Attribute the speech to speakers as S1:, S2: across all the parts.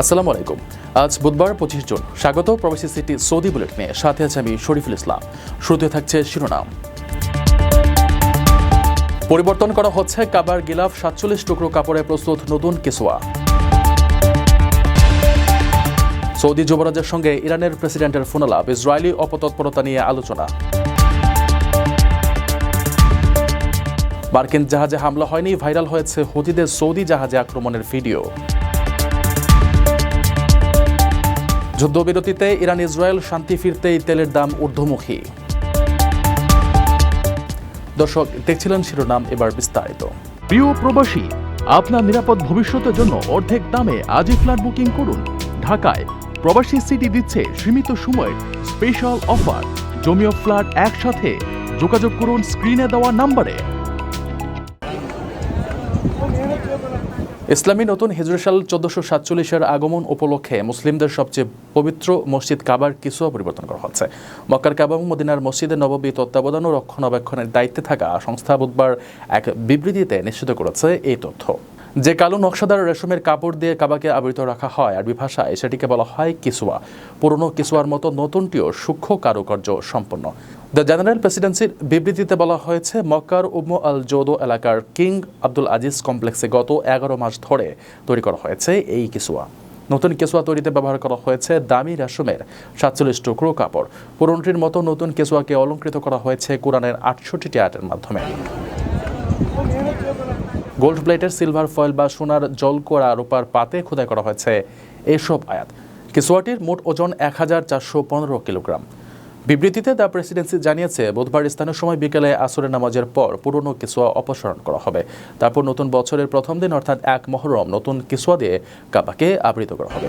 S1: আসসালামু আলাইকুম। আজ বুধবার পঁচিশ জুন। স্বাগত প্রবাসী সিটি সৌদি বুলেট নিয়ে সাথে আছে আমি শরীফুল ইসলাম। শুরুতে থাকছে শিরোনাম। পরিবর্তন করা হচ্ছে কাবার গিলাফ সাতচল্লিশ টুকরো কাপড়ে প্রস্তুত নতুন কেসোয়া। সৌদি যুবরাজের সঙ্গে ইরানের প্রেসিডেন্টের ফোনালাপ। ইসরায়েলি অপতৎপরতা নিয়ে আলোচনা। মার্কিন জাহাজে হামলা হয়নি, ভাইরাল হয়েছে হুতিদের সৌদি জাহাজে আক্রমণের ভিডিও। যুদ্ধবিরতিতে ইরান ইসরায়েল শান্তি ফিরতেই তেলের দাম ঊর্ধ্বমুখী। দর্শক, দেখছিলেন শিরোনাম, এবার বিস্তারিত।
S2: প্রিয় প্রবাসী, আপনার নিরাপদ ভবিষ্যতের জন্য অর্ধেক দামে আজই ফ্ল্যাট বুকিং করুন। ঢাকায় প্রবাসী সিটি দিচ্ছে সীমিত সময়ের স্পেশাল অফার। জমিও ফ্ল্যাট একসাথে। যোগাযোগ করুন স্ক্রিনে দেওয়া নম্বরে।
S1: ইসলামী নতুন হিজরি সাল চোদ্দশো সাতচল্লিশের আগমন উপলক্ষে মুসলিমদের সবচেয়ে পবিত্র মসজিদ কাবার কিছু পরিবর্তন করা হচ্ছে। মক্কার কাবা মদিনার মসজিদে নববী তত্ত্বাবধান ও রক্ষণাবেক্ষণের দায়িত্বে থাকা সংস্থা বুধবার এক বিবৃতিতে নিশ্চিত করেছে এই তথ্য। যে কালো নকশাদার রেশমের কাপড় দিয়ে কাবাকে আবৃত রাখা হয় আরবি ভাষায়, সেটিকে বলা হয় কিসুয়া। পুরনো কিসুয়ার মতো নতুনটিও সূক্ষ্ম কারুকার্য সম্পন্ন। দ্য জেনারেল প্রেসিডেন্সির বিবৃতিতে বলা হয়েছে, মক্কার উম আল জোদো এলাকার কিং আব্দুল আজিজ কমপ্লেক্সে গত এগারো মাস ধরে তৈরি করা হয়েছে এই কিসুয়া। নতুন কেসুয়া তৈরিতে ব্যবহার করা হয়েছে দামি রেশমের সাতচল্লিশ টুকরো কাপড়। পুরনটির মতো নতুন কেসুয়াকে অলঙ্কৃত করা হয়েছে কোরআনের আটষট্টিটি আয়াতের মাধ্যমে। গোল্ড প্লেটের সিলভার ফয়েল বা সোনার জলকোড়া রূপার পাতে খোদাই করা হয়েছে এসব আয়াত। কেসোয়াটির মোট ওজন এক হাজার চারশো পনেরো কিলোগ্রাম। বিবৃতিতে দ্য প্রেসিডেন্সি জানিয়েছে, বুধবার স্থানীয় সময় বিকেলে আসরের নামাজের পর পুরনো কিসোয়া অপসারণ করা হবে। তারপর নতুন বছরের প্রথম দিন, অর্থাৎ এক মহরম, নতুন কিসোয়া দিয়ে কাবাকে আবৃত করা হবে।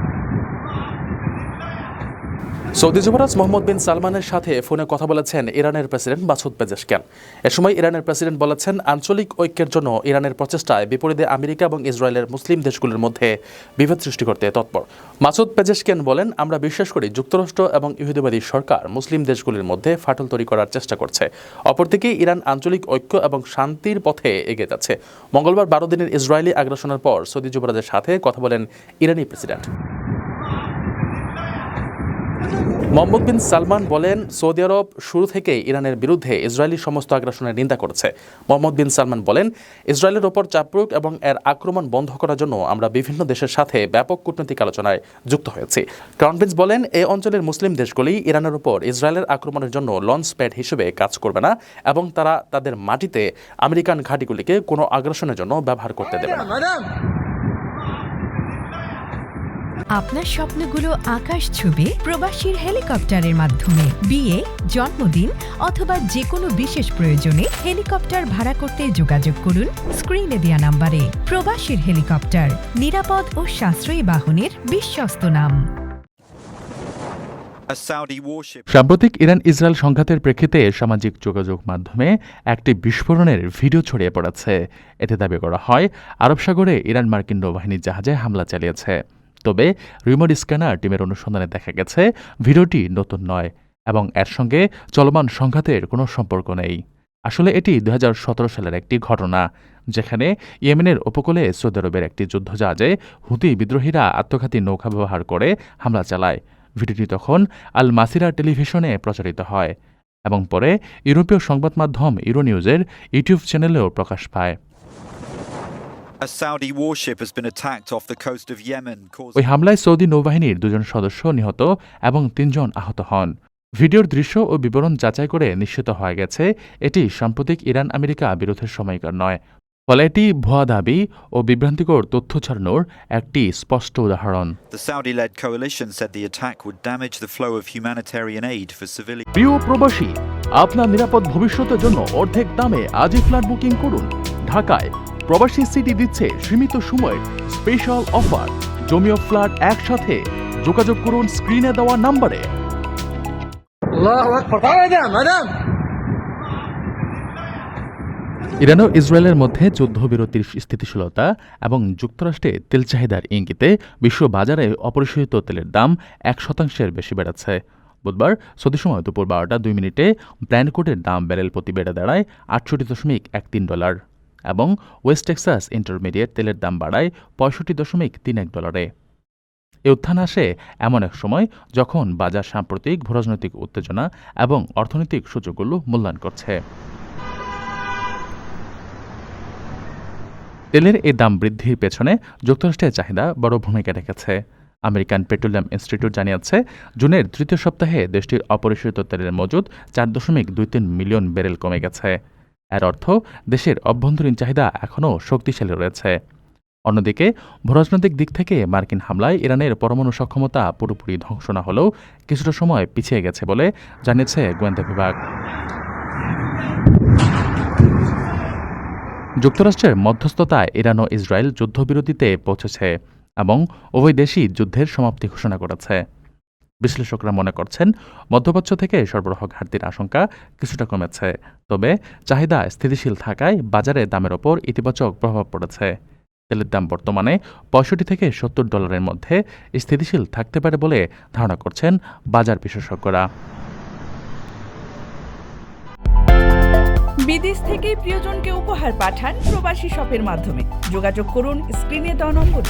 S1: সৌদি যুবরাজ মোহাম্মদ বিন সালমানের সাথে ফোনে কথা বলেছেন ইরানের প্রেসিডেন্ট মাসুদ পেজেশকিয়ান। এ সময় ইরানের প্রেসিডেন্ট বলেছেন, আঞ্চলিক ঐক্যের জন্য ইরানের প্রচেষ্টায় বিপরীতে আমেরিকা এবং ইসরায়েলের মুসলিম দেশগুলোর মধ্যে বিভেদ সৃষ্টি করতে তৎপর। মাসুদ পেজেশকিয়ান বলেন, আমরা বিশ্বাস করি যুক্তরাষ্ট্র এবং ইহুদিবাদী সরকার মুসলিম দেশগুলির মধ্যে ফাটল তৈরি করার চেষ্টা করছে। অপরদিকে, ইরান আঞ্চলিক ঐক্য এবং শান্তির পথে এগিয়ে যাচ্ছে। মঙ্গলবার বারো দিনের ইসরায়েলি আগ্রাসনের পর সৌদি যুবরাজের সাথে কথা বলেন ইরানি প্রেসিডেন্ট। মোহাম্মদ বিন সালমান বলেন, সৌদি আরব শুরু থেকে ইরানের বিরুদ্ধে ইসরায়েলি সমস্ত আগ্রাসনের নিন্দা করেছে। মোহাম্মদ বিন সালমান বলেন, ইসরায়েলের ওপর চাপ প্রয়োগ এবং এর আক্রমণ বন্ধ করার জন্য আমরা বিভিন্ন দেশের সাথে ব্যাপক কূটনৈতিক আলোচনায় যুক্ত হয়েছি। ক্রাউন প্রিন্স বলেন, এ অঞ্চলের মুসলিম দেশগুলি ইরানের ওপর ইসরায়েলের আক্রমণের জন্য লঞ্চ প্যাড হিসেবে কাজ করবে না এবং তারা তাদের মাটিতে আমেরিকান ঘাঁটিগুলিকে কোনো আগ্রাসনের জন্য ব্যবহার করতে দেবে না।
S3: আপনার স্বপ্নগুলো আকাশ ছুবে প্রবাসীর হেলিকপ্টারের মাধ্যমে। বিয়ে জন্মদিন অথবা যে কোনো বিশেষ প্রয়োজনে হেলিকপ্টার ভাড়া করতে যোগাযোগ করুন স্ক্রিনে দেওয়া নাম্বারে। প্রবাসীর হেলিকপ্টার নিরাপদ ও সাশ্রয়ী বাহনের বিশ্বস্ত নাম।
S2: সাম্প্রতিক ইরান ইসরায়েল সংঘাতের প্রেক্ষিতে সামাজিক যোগাযোগ মাধ্যমে একটি বিস্ফোরণের ভিডিও ছড়িয়ে পড়েছে। এতে দাবি করা হয় আরব সাগরে ইরান মার্কিন নৌবাহিনীর জাহাজে হামলা চালিয়েছে। তবে রিমোট স্ক্যানার টিমের অনুসন্ধানে দেখা গেছে, ভিডিওটি নতুন নয় এবং এর সঙ্গে চলমান সংঘাতের কোনো সম্পর্ক নেই। আসলে এটি দু হাজার সতেরো সালের একটি ঘটনা, যেখানে ইয়েমেনের উপকূলে সৌদি আরবের একটি যুদ্ধজাহাজে হুতি বিদ্রোহীরা আত্মঘাতী নৌকা ব্যবহার করে হামলা চালায়। ভিডিওটি তখন আল মাসিরা টেলিভিশনে প্রচারিত হয় এবং পরে ইউরোপীয় সংবাদ মাধ্যম ইউরোনিউজের ইউটিউব চ্যানেলেও প্রকাশ পায়। ওই হামলায় সৌদি নৌবাহিনীর দুজন সদস্য নিহত এবং তিনজন আহত হন। ভিডিওর দৃশ্য ও বিবরণ যাচাই করে নিশ্চিত হয়ে গেছে এটি সাম্প্রতিক ইরান আমেরিকা বিরোধের সময়কার নয়। ফলে এটি ভুয়া দাবি ও বিভ্রান্তিকর তথ্য ছড়ানোর একটি স্পষ্ট উদাহরণ।
S4: The Saudi-led coalition said the attack would damage the flow of humanitarian aid for civilians.
S2: প্রিয় প্রবাসী আপনার নিরাপদ ভবিষ্যতের জন্য অর্ধেক দামে আজই ফ্ল্যাট বুকিং করুন। ঢাকায় প্রবাসী সিটি দিচ্ছে সীমিত সময়ে স্পেশাল অফার জমি ফ্ল্যাট একসাথে। যোগাযোগ করুন স্ক্রিনে দেওয়া নাম্বারে ইরান ও ইসরায়েলের মধ্যে যুদ্ধবিরতির স্থিতিশীলতা এবং যুক্তরাষ্ট্রে তেল চাহিদার ইঙ্গিতে বিশ্ব বাজারে অপরিশোধিত তেলের দাম এক শতাংশের বেশি বেড়াচ্ছে বুধবার সৌদি সময় দুপুর বারোটা দুই মিনিটে ব্র্যান্ডকোটের দাম ব্যারেল প্রতি বেড়ে দাঁড়ায় আটষট্টি দশমিক এক তিন ডলার। এবং ওয়েস্ট টেক্সাস ইন্টারমিডিয়েট তেলের দাম বাড়ায় পঁয়ষট্টি দশমিক তিন এক ডলারে। এ উত্থান আসে এমন এক সময় যখন বাজার সাম্প্রতিক ভূরাজনৈতিক উত্তেজনা এবং অর্থনৈতিক সূচকগুলো মূল্যায়ন করছে। তেলের এই দাম বৃদ্ধির পেছনে যুক্তরাষ্ট্রের চাহিদা বড় ভূমিকা রেখেছে। আমেরিকান পেট্রোলিয়াম ইনস্টিটিউট জানিয়েছে, জুনের তৃতীয় সপ্তাহে দেশটির অপরিশোধিত তেলের মজুদ চার দশমিক দুই তিন মিলিয়ন ব্যারেল কমে গেছে। এর অর্থ দেশের অভ্যন্তরীণ চাহিদা এখনও শক্তিশালী রয়েছে। অন্যদিকে, ভূরাজনৈতিক দিক থেকে মার্কিন হামলায় ইরানের পরমাণু সক্ষমতা পুরোপুরি ধ্বংস না হলেও কিছুটা সময় পিছিয়ে গেছে বলে জানিয়েছে গোয়েন্দা বিভাগ। যুক্তরাষ্ট্রের মধ্যস্থতায় ইরান ও ইসরায়েল যুদ্ধবিরতিতে পৌঁছেছে এবং উভয় দেশই যুদ্ধের সমাপ্তি ঘোষণা করেছে। বিশ্লেষকরা মনে করছেন, মধ্যপ্রাচ্য থেকে সরবরাহ ঘাটতির আশঙ্কা কিছুটা কমেছে। তবে চাহিদা স্থিতিশীল থাকায় বাজারে দামের ওপর ইতিবাচক প্রভাব পড়েছে। তেলের দাম বর্তমানে পঁয়ষট্টি থেকে সত্তর ডলারের মধ্যে স্থিতিশীল থাকতে পারে বলে ধারণা করছেন বাজার বিশেষজ্ঞরা।
S5: বিদেশ থেকে প্রিয়জনকে উপহার পাঠান প্রবাসী শপের মাধ্যমে। যোগাযোগ করুন স্ক্রিনে দেওয়া নম্বরে।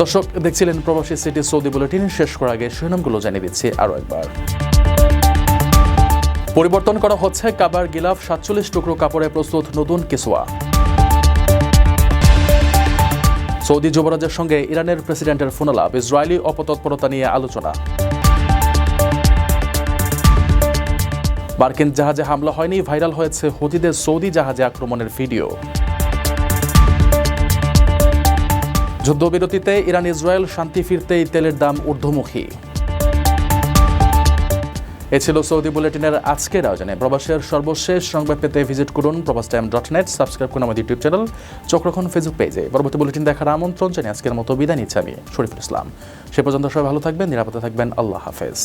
S1: দর্শক, দেখছিলেন প্রবাসী সিটি সৌদি বুলেটিন। শেষ করার আগে শিরোনামগুলো জানিয়ে দিচ্ছি আরও একবার। পরিবর্তন করা হচ্ছে কাবার গিলাফ, সাতচল্লিশ টুকরো কাপড়ে প্রস্তুত নতুন কিসোয়া। সৌদি যুবরাজের সঙ্গে ইরানের প্রেসিডেন্টের ফোনালাপ, ইসরায়েলি অপতৎপরতা নিয়ে আলোচনা। মার্কিন জাহাজে হামলা হয়নি, ভাইরাল হয়েছে হুতিদের সৌদি জাহাজে আক্রমণের ভিডিও। যুদ্ধবিরতিতে ইরান ইসরায়েল শান্তি ফিরতেই তেলের দাম ঊর্ধ্বমুখী। এ ছিল সৌদি বুলেটিনের আজকের আয়োজনে। প্রবাসের সর্বশেষ সংবাদ পেতে ভিজিট করুন প্রবাস টাইম ডট নেট সাবস্ক্রাইব করুন আমাদের ইউটিউব চ্যানেল, চোখ ফেসবুক পেজে। পরবর্তী বুলেটিন দেখার আমন্ত্রণ জানিয়ে আজকের মতো বিদায় নিচ্ছি আমি, শরীফুল ইসলাম। সে পর্যন্ত সবাই ভালো থাকবেন, নিরাপদে থাকবেন, আল্লাহ হাফেজ।